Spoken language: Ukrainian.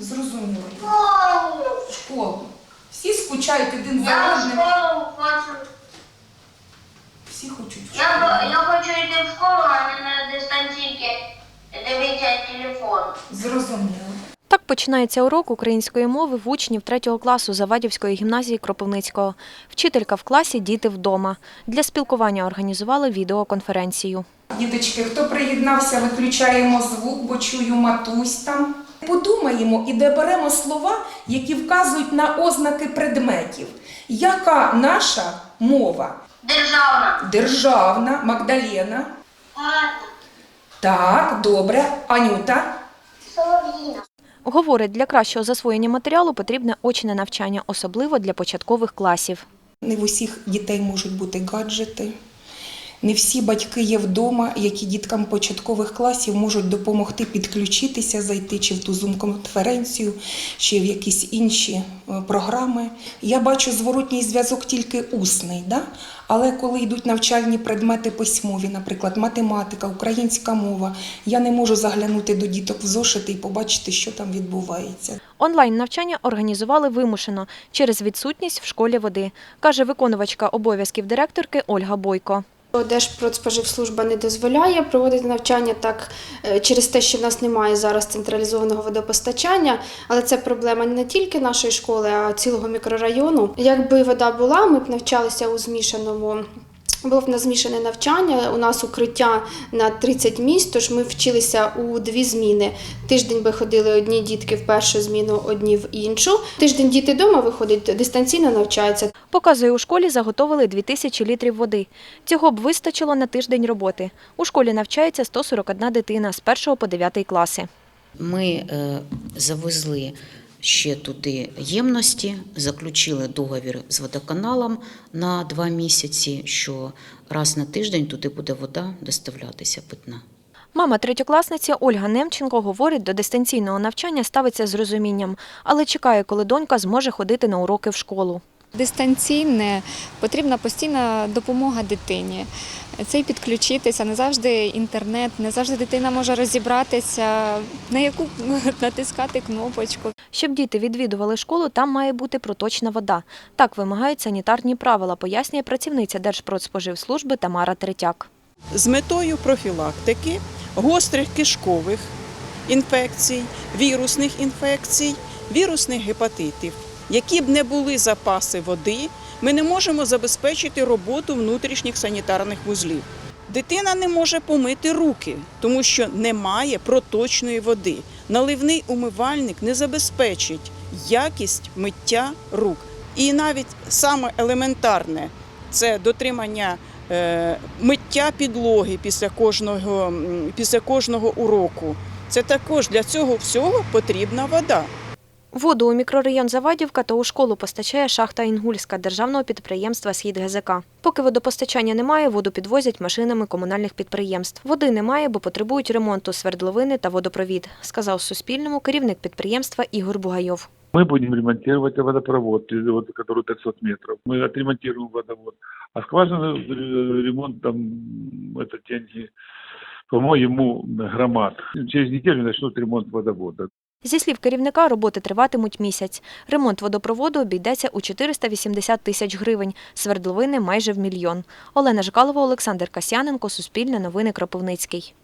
Зрозуміло. Школу. В школу. Всі скучають один за Я в одним. школу хочу. Всі хочуть в Я, школу. б- я хочу йти в школу, а не на дистанційки дивитися телефон. Зрозуміло. Так починається урок української мови в учнів 3 класу Завадівської гімназії Кропивницького. Вчителька в класі, діти вдома. Для спілкування організували відеоконференцію. Діточки, хто приєднався, виключаємо звук, бо чую матусь там. Подумаємо і доберемо слова, які вказують на ознаки предметів. Яка наша мова? Державна. Державна, Магдалена. Так, добре. Анюта. Солов'їна. Говорить, для кращого засвоєння матеріалу потрібне очне навчання, особливо для початкових класів. Не в усіх дітей можуть бути гаджети. Не всі батьки є вдома, які діткам початкових класів можуть допомогти підключитися, зайти чи в ту зум-конференцію, чи в якісь інші е, програми. Я бачу зворотній зв'язок тільки усний, да? але коли йдуть навчальні предмети письмові, наприклад, математика, українська мова, я не можу заглянути до діток в зошити і побачити, що там відбувається. Онлайн навчання організували вимушено через відсутність в школі води, каже виконувачка обов'язків директорки Ольга Бойко. Держпродспоживслужба не дозволяє проводити навчання так е, через те, що в нас немає зараз централізованого водопостачання, але це проблема не тільки нашої школи, а цілого мікрорайону. Якби вода була, ми б навчалися у змішаному. Було б на змішане навчання. У нас укриття на 30 місць, тож ми вчилися у дві зміни. Тиждень би ходили одні дітки в першу зміну, одні в іншу. Тиждень діти вдома виходять, дистанційно навчаються. Показує, у школі заготовили 2000 літрів води. Цього б вистачило на тиждень роботи. У школі навчається 141 дитина з 1 по 9 класи. Ми е, завезли ще туди ємності, заключили договір з водоканалом на два місяці, що раз на тиждень туди буде вода доставлятися питна. Мама третьокласниці Ольга Немченко говорить, до дистанційного навчання ставиться з розумінням, але чекає, коли донька зможе ходити на уроки в школу. Дистанційне потрібна постійна допомога дитині. Це й підключитися, не завжди інтернет, не завжди дитина може розібратися, на яку натискати кнопочку. Щоб діти відвідували школу, там має бути проточна вода. Так вимагають санітарні правила, пояснює працівниця Держпродспоживслужби Тамара Третяк. з метою профілактики гострих кишкових інфекцій, вірусних інфекцій, вірусних гепатитів. Які б не були запаси води, ми не можемо забезпечити роботу внутрішніх санітарних вузлів. Дитина не може помити руки, тому що немає проточної води. Наливний умивальник не забезпечить якість миття рук. І навіть саме елементарне це дотримання е, миття підлоги після кожного, після кожного уроку. Це також для цього всього потрібна вода. Воду у мікрорайон Завадівка та у школу постачає шахта Інгульська державного підприємства Схід ГЗК. Поки водопостачання немає, воду підвозять машинами комунальних підприємств. Води немає, бо потребують ремонту свердловини та водопровід, сказав Суспільному керівник підприємства Ігор Бугайов. Мы будем ремонтировать водопровод, э, вот, который 500 метров. Мы отремонтируем водовод. А скважины э, ремонт там, м, это деньги, по-моему, громад. Через неделю начнут ремонт водовода. Зі слів керівника, роботи триватимуть місяць. Ремонт водопроводу обійдеться у 480 тисяч гривень, свердловини – майже в мільйон. Олена Жкалова, Олександр Касяненко, Суспільне новини Кропивницький.